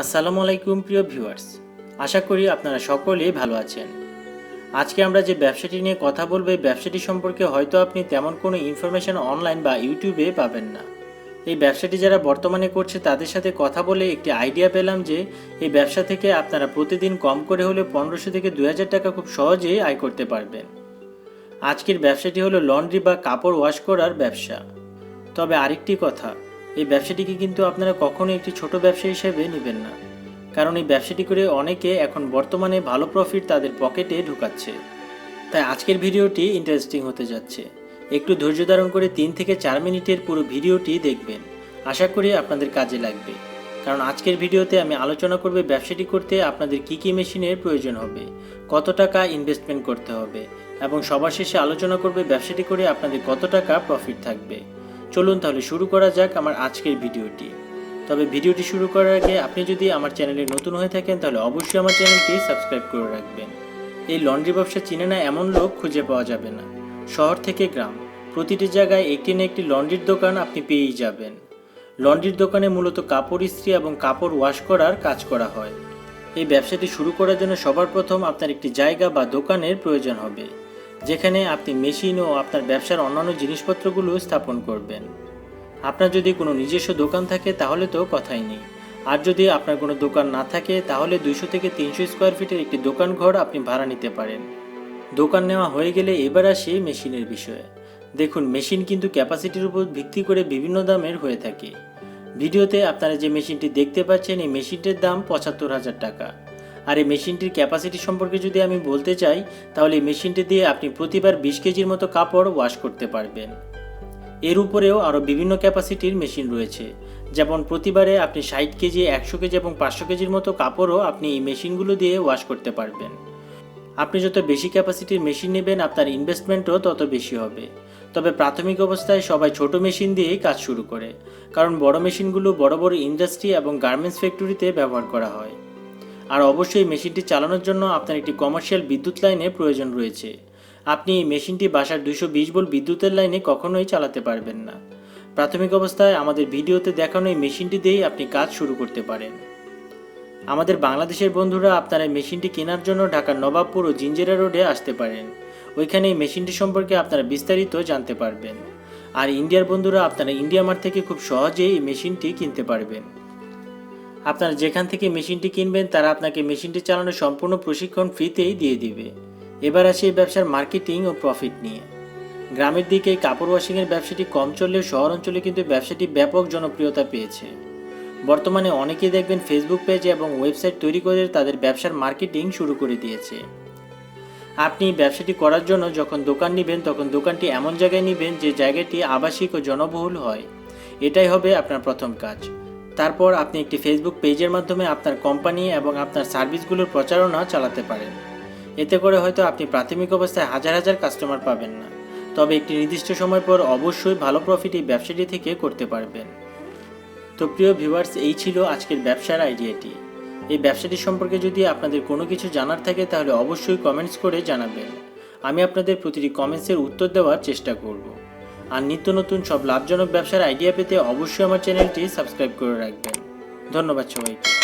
আসসালামু আলাইকুম, প্রিয় ভিউয়ার্স। আশা করি আপনারা সকলেই ভালো আছেন। আজকে আমরা যে ব্যবসাটি নিয়ে কথা বলব, এই ব্যবসাটি সম্পর্কে হয়তো আপনি তেমন কোনো ইনফরমেশন অনলাইন বা ইউটিউবে পাবেন না। এই ব্যবসাটি যারা বর্তমানে করছে, তাদের সাথে কথা বলে একটি আইডিয়া পেলাম যে, এই ব্যবসা থেকে আপনারা প্রতিদিন কম করে হলে পনেরোশো থেকে দু হাজার টাকা খুব সহজেই আয় করতে পারবেন। আজকের ব্যবসাটি হলো লন্ড্রি বা কাপড় ওয়াশ করার ব্যবসা। তবে আরেকটি কথা এই ব্যবসাটিকে কিন্তু আপনারা কখনো একটি ছোট ব্যবসা হিসেবে নেবেন না। কারণ এই ব্যবসাটি করে অনেকে এখন বর্তমানে ভালো প্রফিট তাদের পকেটে ঢুকাচ্ছে। তাই আজকের ভিডিওটি ইন্টারেস্টিং হতে যাচ্ছে। একটু ধৈর্য ধারণ করে তিন থেকে চার মিনিটের পুরো ভিডিওটি দেখবেন। আশা করি আপনাদের কাজে লাগবে। কারণ আজকের ভিডিওতে আমি আলোচনা করব ব্যবসাটি করতে আপনাদের কী কী মেশিনের প্রয়োজন হবে, কত টাকা ইনভেস্টমেন্ট করতে হবে, এবং সবার শেষে আলোচনা করবে ব্যবসাটি করে আপনাদের কত টাকা প্রফিট থাকবে। চলুন তাহলে শুরু করা যাক আমার আজকের ভিডিওটি। তবে ভিডিওটি শুরু করার আগে আপনি যদি আমার চ্যানেলে নতুন হয়ে থাকেন, তাহলে অবশ্যই আমার চ্যানেলটি সাবস্ক্রাইব করে রাখবেন। এই লন্ড্রি ব্যবসা চিনে না এমন লোক খুঁজে পাওয়া যাবে না। শহর থেকে গ্রাম। প্রতিটি জায়গায় একটি না একটি লন্ড্রির দোকান আপনি পেয়েই যাবেন। লন্ড্রির দোকানে মূলত কাপড় ইস্ত্রি এবং কাপড় ওয়াশ করার কাজ করা হয়। এই ব্যবসাটি শুরু করার জন্য সবার প্রথম আপনার একটি জায়গা বা দোকানের প্রয়োজন হবে। যেখানে আপনি মেশিন ও আপনার ব্যবসার অন্যান্য জিনিসপত্রগুলো স্থাপন করবেন। আপনার যদি কোনো নিজস্ব দোকান থাকে, তাহলে তো কথাই নেই। আর যদি আপনার কোনো দোকান না থাকে, তাহলে দুইশো থেকে তিনশো স্কোয়ার ফিটের একটি দোকান ঘর আপনি ভাড়া নিতে পারেন। দোকান নেওয়া হয়ে গেলে এবার আসি মেশিনের বিষয়ে। দেখুন, মেশিন কিন্তু ক্যাপাসিটির উপর ভিত্তি করে বিভিন্ন দামের হয়ে থাকে। ভিডিওতে আপনারা যে মেশিনটি দেখতে পাচ্ছেন, এই মেশিনটির দাম পঁচাত্তর হাজার টাকা। আর এই মেশিনটির ক্যাপাসিটি সম্পর্কে যদি আমি বলতে চাই, তাহলে এই মেশিনটি দিয়ে আপনি প্রতিবার বিশ কেজির মতো কাপড় ওয়াশ করতে পারবেন। এর উপরেও আরও বিভিন্ন ক্যাপাসিটির মেশিন রয়েছে। যেমন প্রতিবারে আপনি ষাট কেজি, একশো কেজি এবং পাঁচশো কেজির মতো কাপড়ও আপনি এই মেশিনগুলো দিয়ে ওয়াশ করতে পারবেন। আপনি যত বেশি ক্যাপাসিটির মেশিন নেবেন, আপনার ইনভেস্টমেন্টও তত বেশি হবে। তবে প্রাথমিক অবস্থায় সবাই ছোট মেশিন দিয়েই কাজ শুরু করে। কারণ বড় মেশিনগুলো বড় বড় ইন্ডাস্ট্রি এবং গার্মেন্টস ফ্যাক্টরিতে ব্যবহার করা হয়। আর অবশ্যই মেশিনটি চালানোর জন্য আপনার একটি কমার্শিয়াল বিদ্যুৎ লাইনের প্রয়োজন রয়েছে। আপনি এই মেশিনটি বাসার দুশো বিশ ভোল্ট বিদ্যুতের লাইনে কখনোই চালাতে পারবেন না। প্রাথমিক অবস্থায় আমাদের ভিডিওতে দেখানো এই মেশিনটি দিয়েই আপনি কাজ শুরু করতে পারেন। আমাদের বাংলাদেশের বন্ধুরা আপনারা মেশিনটি কেনার জন্য ঢাকার নবাবপুর ও জিঞ্জেরা রোডে আসতে পারেন। ওইখানে এই মেশিনটি সম্পর্কে আপনারা বিস্তারিত জানতে পারবেন। আর ইন্ডিয়ার বন্ধুরা আপনারা ইন্ডিয়া মার্ট থেকে খুব সহজেই এই মেশিনটি কিনতে পারবেন। আপনারা যেখান থেকে মেশিনটি কিনবেন, তারা আপনাকে মেশিনটি চালানোর সম্পূর্ণ প্রশিক্ষণ ফ্রিতেই দিয়ে দিবে। এবার আসি এই ব্যবসার মার্কেটিং ও প্রফিট নিয়ে। গ্রামের দিকে এই কাপড় ওয়াশিংয়ের ব্যবসাটি কম চললেও শহর অঞ্চলে কিন্তু ব্যবসাটি ব্যাপক জনপ্রিয়তা পেয়েছে। বর্তমানে অনেকেই দেখবেন ফেসবুক পেজ এবং ওয়েবসাইট তৈরি করে তাদের ব্যবসার মার্কেটিং শুরু করে দিয়েছে। আপনি ব্যবসাটি করার জন্য যখন দোকান নেবেন, তখন দোকানটি এমন জায়গায় নেবেন যে জায়গাটি আবাসিক ও জনবহুল হয়। এটাই হবে আপনার প্রথম কাজ। তারপর আপনি একটি ফেসবুক পেজের মাধ্যমে আপনার কোম্পানি এবং আপনার সার্ভিসগুলোর প্রচারণা চালাতে পারেন। এতে করে হয়তো আপনি প্রাথমিক অবস্থায় হাজার হাজার কাস্টমার পাবেন না। তবে একটি নির্দিষ্ট সময় পর অবশ্যই ভালো প্রফিট এই ব্যবসাটি থেকে করতে পারবেন। তো প্রিয় ভিউয়ার্স এই ছিল আজকের ব্যবসার আইডিয়াটি এই ব্যবসাটি সম্পর্কে যদি আপনাদের কোনো কিছু জানার থাকে, তাহলে অবশ্যই কমেন্টস করে জানাবেন। আমি আপনাদের প্রতিটি কমেন্টসের উত্তর দেওয়ার চেষ্টা করব। আর নিত্য নতুন সব লাভজনক ব্যবসার আইডিয়া পেতে অবশ্যই আমার চ্যানেলটি সাবস্ক্রাইব করে রাখবেন। ধন্যবাদ সবাইকে।